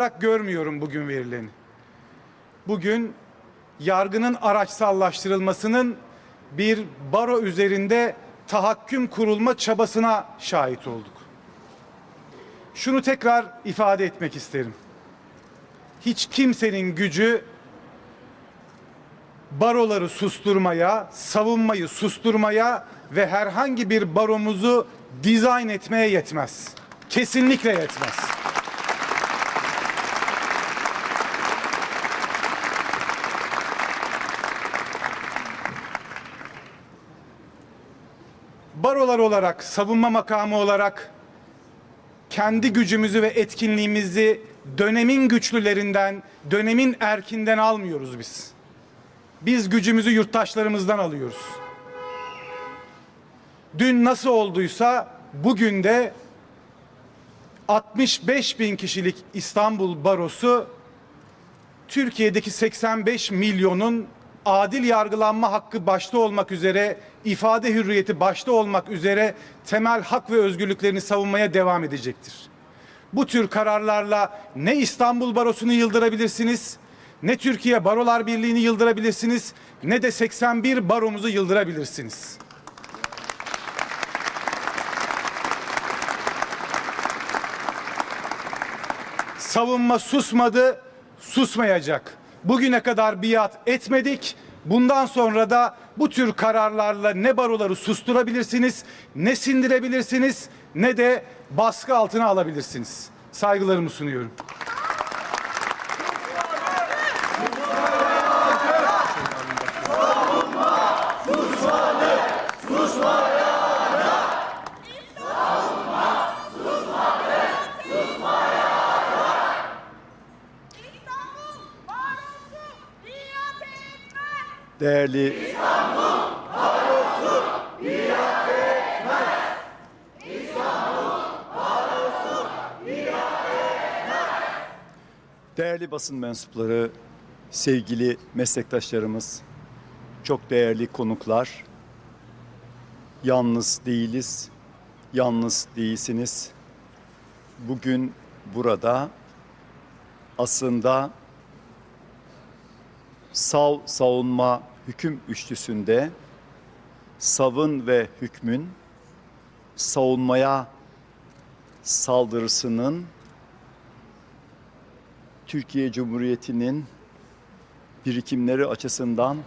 olarak görmüyorum bugün verileni. Bugün yargının araçsallaştırılmasının bir baro üzerinde tahakküm kurulma çabasına şahit olduk. Şunu tekrar ifade etmek isterim. Hiç kimsenin gücü baroları susturmaya, savunmayı susturmaya ve herhangi bir baromuzu dizayn etmeye yetmez. Kesinlikle yetmez. Barolar olarak, savunma makamı olarak kendi gücümüzü ve etkinliğimizi dönemin güçlülerinden, dönemin erkinden almıyoruz biz. Biz gücümüzü yurttaşlarımızdan alıyoruz. Dün nasıl olduysa bugün de 65 bin kişilik İstanbul Barosu Türkiye'deki 85 milyonun adil yargılanma hakkı başta olmak üzere, ifade hürriyeti başta olmak üzere temel hak ve özgürlüklerini savunmaya devam edecektir. Bu tür kararlarla ne İstanbul Barosu'nu yıldırabilirsiniz, ne Türkiye Barolar Birliği'ni yıldırabilirsiniz, ne de 81 baromuzu yıldırabilirsiniz. Savunma susmadı, susmayacak. Bugüne kadar biat etmedik. Bundan sonra da bu tür kararlarla ne baroları susturabilirsiniz, ne sindirebilirsiniz, ne de baskı altına alabilirsiniz. Saygılarımı sunuyorum. İstanbul barosu iade etmez. Değerli Değerli basın mensupları, sevgili meslektaşlarımız, çok değerli konuklar, yalnız değiliz, yalnız değilsiniz. Bugün burada aslında sav savunma hüküm üçlüsünde savın ve hükmün savunmaya saldırısının Türkiye Cumhuriyeti'nin birikimleri açısından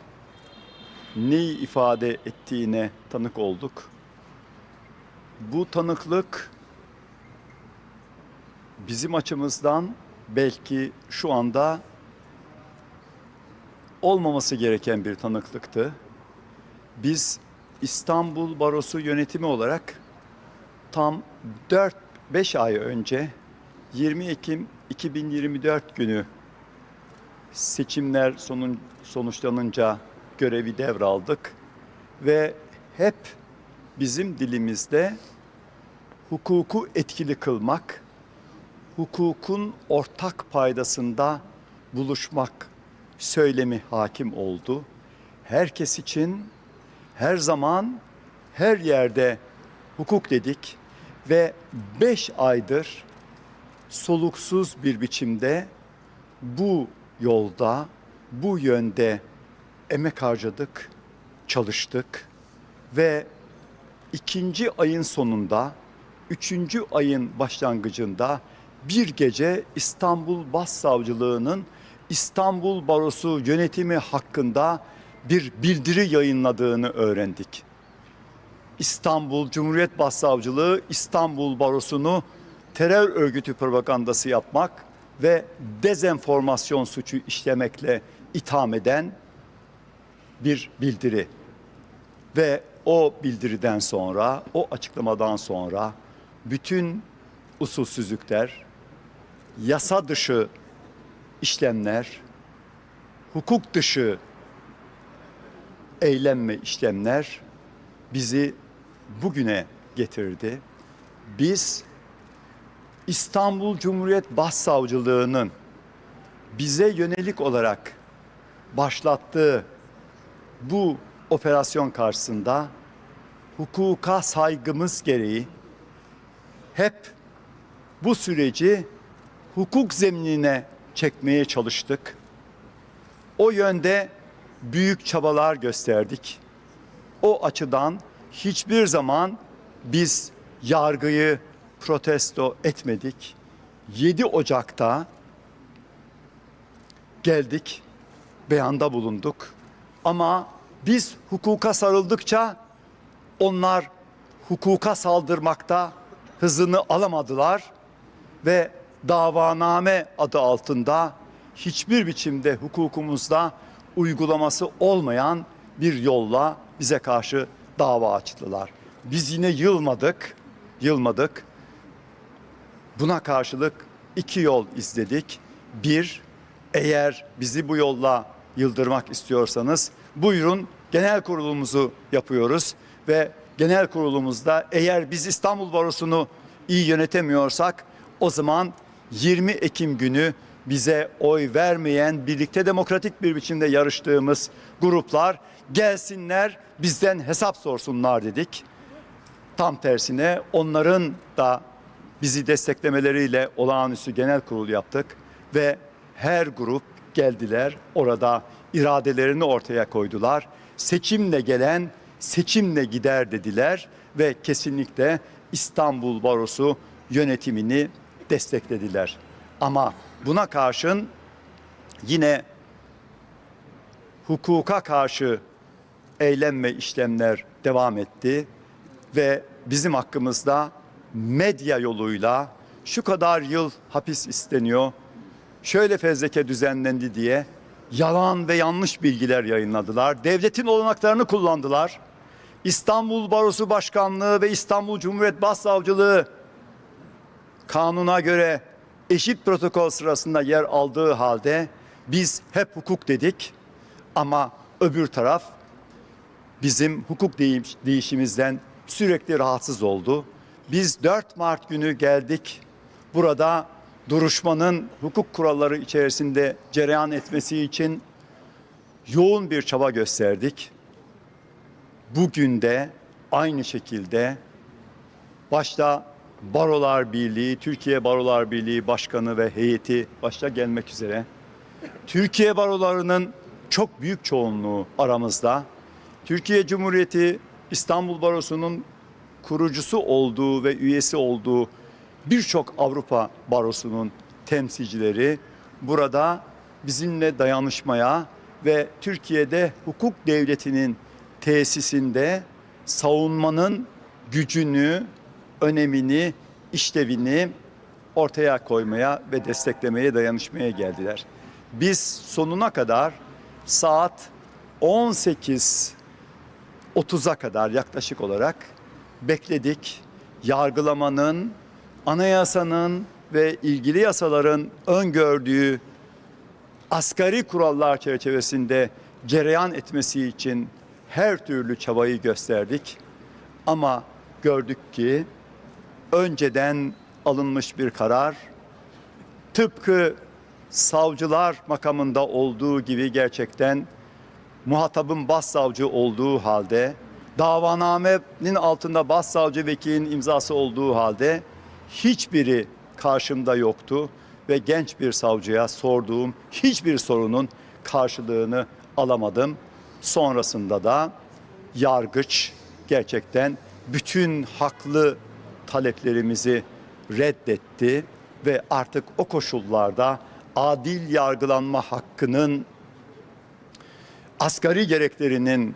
neyi ifade ettiğine tanık olduk. Bu tanıklık bizim açımızdan belki şu anda olmaması gereken bir tanıklıktı. Biz İstanbul Barosu yönetimi olarak tam 4-5 ay önce 20 Ekim 2024 günü seçimler sonun, sonuçlanınca görevi devraldık ve hep bizim dilimizde hukuku etkili kılmak, hukukun ortak paydasında buluşmak söylemi hakim oldu. Herkes için her zaman her yerde hukuk dedik ve beş aydır soluksuz bir biçimde bu yolda, bu yönde emek harcadık, çalıştık ve ikinci ayın sonunda, üçüncü ayın başlangıcında bir gece İstanbul Başsavcılığı'nın İstanbul Barosu yönetimi hakkında bir bildiri yayınladığını öğrendik. İstanbul Cumhuriyet Başsavcılığı İstanbul Barosu'nu terör örgütü propagandası yapmak ve dezenformasyon suçu işlemekle itham eden bir bildiri. Ve o bildiriden sonra, o açıklamadan sonra bütün usulsüzlükler, yasa dışı işlemler, hukuk dışı eylem ve işlemler bizi bugüne getirdi. Biz İstanbul Cumhuriyet Başsavcılığı'nın bize yönelik olarak başlattığı bu operasyon karşısında hukuka saygımız gereği hep bu süreci hukuk zeminine çekmeye çalıştık. O yönde büyük çabalar gösterdik. O açıdan hiçbir zaman biz yargıyı protesto etmedik. 7 Ocak'ta geldik, beyanda bulunduk. Ama biz hukuka sarıldıkça onlar hukuka saldırmakta hızını alamadılar ve davaname adı altında hiçbir biçimde hukukumuzda uygulaması olmayan bir yolla bize karşı dava açtılar. Biz yine yılmadık, yılmadık. Buna karşılık iki yol izledik. Bir, eğer bizi bu yolla yıldırmak istiyorsanız buyurun genel kurulumuzu yapıyoruz ve genel kurulumuzda eğer biz İstanbul Barosu'nu iyi yönetemiyorsak o zaman 20 Ekim günü bize oy vermeyen birlikte demokratik bir biçimde yarıştığımız gruplar gelsinler bizden hesap sorsunlar dedik. Tam tersine onların da bizi desteklemeleriyle olağanüstü genel kurul yaptık ve her grup geldiler orada iradelerini ortaya koydular. Seçimle gelen seçimle gider dediler ve kesinlikle İstanbul Barosu yönetimini desteklediler. Ama buna karşın yine hukuka karşı eylem ve işlemler devam etti ve bizim hakkımızda medya yoluyla şu kadar yıl hapis isteniyor, şöyle fezleke düzenlendi diye yalan ve yanlış bilgiler yayınladılar. Devletin olanaklarını kullandılar. İstanbul Barosu Başkanlığı ve İstanbul Cumhuriyet Başsavcılığı kanuna göre eşit protokol sırasında yer aldığı halde biz hep hukuk dedik ama öbür taraf bizim hukuk değiş- değişimizden sürekli rahatsız oldu. Biz 4 Mart günü geldik. Burada duruşmanın hukuk kuralları içerisinde cereyan etmesi için yoğun bir çaba gösterdik. Bugün de aynı şekilde başta Barolar Birliği, Türkiye Barolar Birliği Başkanı ve heyeti başta gelmek üzere Türkiye barolarının çok büyük çoğunluğu aramızda. Türkiye Cumhuriyeti İstanbul Barosu'nun kurucusu olduğu ve üyesi olduğu birçok Avrupa Barosu'nun temsilcileri burada bizimle dayanışmaya ve Türkiye'de hukuk devletinin tesisinde savunmanın gücünü, önemini, işlevini ortaya koymaya ve desteklemeye, dayanışmaya geldiler. Biz sonuna kadar saat 18.30'a kadar yaklaşık olarak bekledik. Yargılamanın, anayasanın ve ilgili yasaların öngördüğü asgari kurallar çerçevesinde cereyan etmesi için her türlü çabayı gösterdik. Ama gördük ki önceden alınmış bir karar tıpkı savcılar makamında olduğu gibi gerçekten muhatabın başsavcı olduğu halde davanamenin altında başsavcı vekilin imzası olduğu halde hiçbiri karşımda yoktu ve genç bir savcıya sorduğum hiçbir sorunun karşılığını alamadım. Sonrasında da yargıç gerçekten bütün haklı taleplerimizi reddetti ve artık o koşullarda adil yargılanma hakkının asgari gereklerinin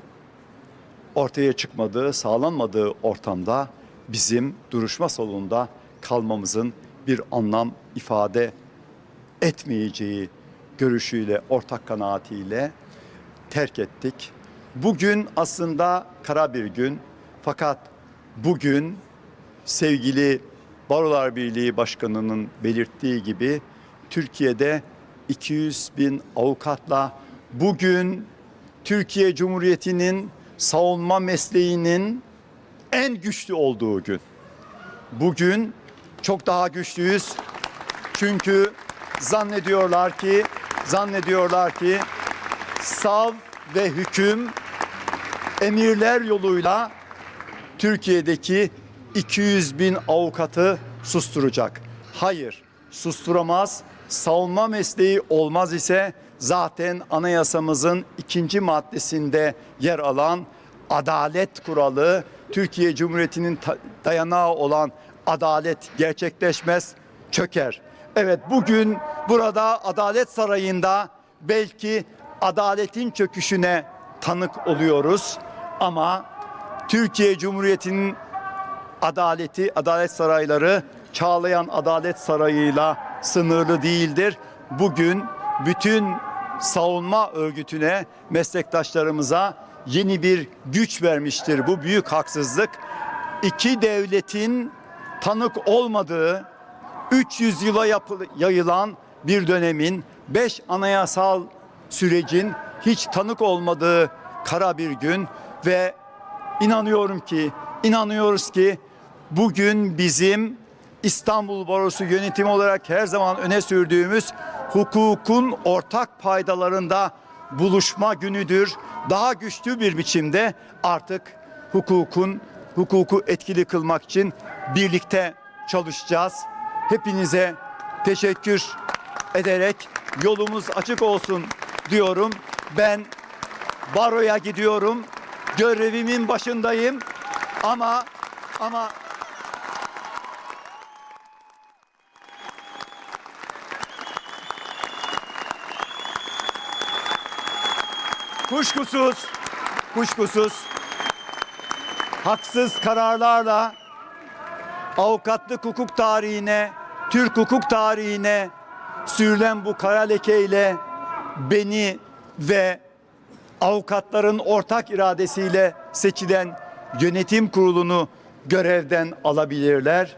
ortaya çıkmadığı, sağlanmadığı ortamda bizim duruşma salonunda kalmamızın bir anlam ifade etmeyeceği görüşüyle, ortak kanaatiyle terk ettik. Bugün aslında kara bir gün fakat bugün sevgili Barolar Birliği Başkanı'nın belirttiği gibi Türkiye'de 200 bin avukatla bugün Türkiye Cumhuriyeti'nin savunma mesleğinin en güçlü olduğu gün. Bugün çok daha güçlüyüz. Çünkü zannediyorlar ki zannediyorlar ki sav ve hüküm emirler yoluyla Türkiye'deki 200 bin avukatı susturacak. Hayır, susturamaz. Savunma mesleği olmaz ise zaten anayasamızın ikinci maddesinde yer alan adalet kuralı, Türkiye Cumhuriyeti'nin dayanağı olan adalet gerçekleşmez, çöker. Evet bugün burada Adalet Sarayı'nda belki adaletin çöküşüne tanık oluyoruz ama Türkiye Cumhuriyeti'nin adaleti, adalet sarayları Çağlayan Adalet Sarayı'yla sınırlı değildir. Bugün bütün savunma örgütüne, meslektaşlarımıza yeni bir güç vermiştir. Bu büyük haksızlık. İki devletin tanık olmadığı 300 yıla yayılan bir dönemin 5 anayasal sürecin hiç tanık olmadığı kara bir gün ve inanıyorum ki inanıyoruz ki bugün bizim İstanbul Barosu yönetimi olarak her zaman öne sürdüğümüz hukukun ortak paydalarında buluşma günüdür. Daha güçlü bir biçimde artık hukukun hukuku etkili kılmak için birlikte çalışacağız. Hepinize teşekkür ederek yolumuz açık olsun diyorum. Ben baroya gidiyorum. Görevimin başındayım. Ama ama kuşkusuz kuşkusuz haksız kararlarla avukatlık hukuk tarihine, Türk hukuk tarihine sürülen bu kara lekeyle beni ve avukatların ortak iradesiyle seçilen yönetim kurulunu görevden alabilirler.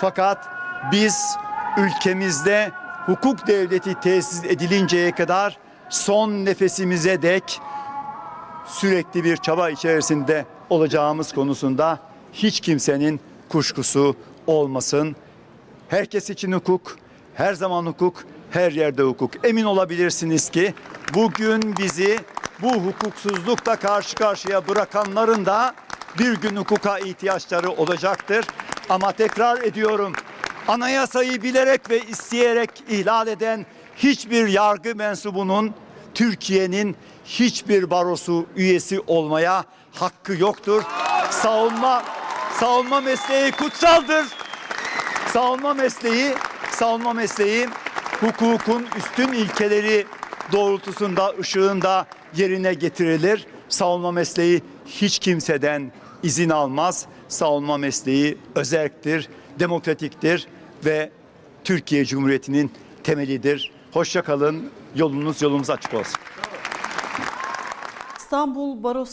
Fakat biz ülkemizde hukuk devleti tesis edilinceye kadar son nefesimize dek sürekli bir çaba içerisinde olacağımız konusunda hiç kimsenin kuşkusu olmasın. Herkes için hukuk, her zaman hukuk, her yerde hukuk. Emin olabilirsiniz ki bugün bizi bu hukuksuzlukla karşı karşıya bırakanların da bir gün hukuka ihtiyaçları olacaktır. Ama tekrar ediyorum, anayasayı bilerek ve isteyerek ihlal eden hiçbir yargı mensubunun Türkiye'nin hiçbir barosu üyesi olmaya hakkı yoktur. Savunma savunma mesleği kutsaldır. Savunma mesleği, savunma mesleği hukukun üstün ilkeleri doğrultusunda, ışığında yerine getirilir. Savunma mesleği hiç kimseden izin almaz. Savunma mesleği özerktir, demokratiktir ve Türkiye Cumhuriyeti'nin temelidir. Hoşça kalın. Yolunuz yolumuz açık olsun. İstanbul Barosu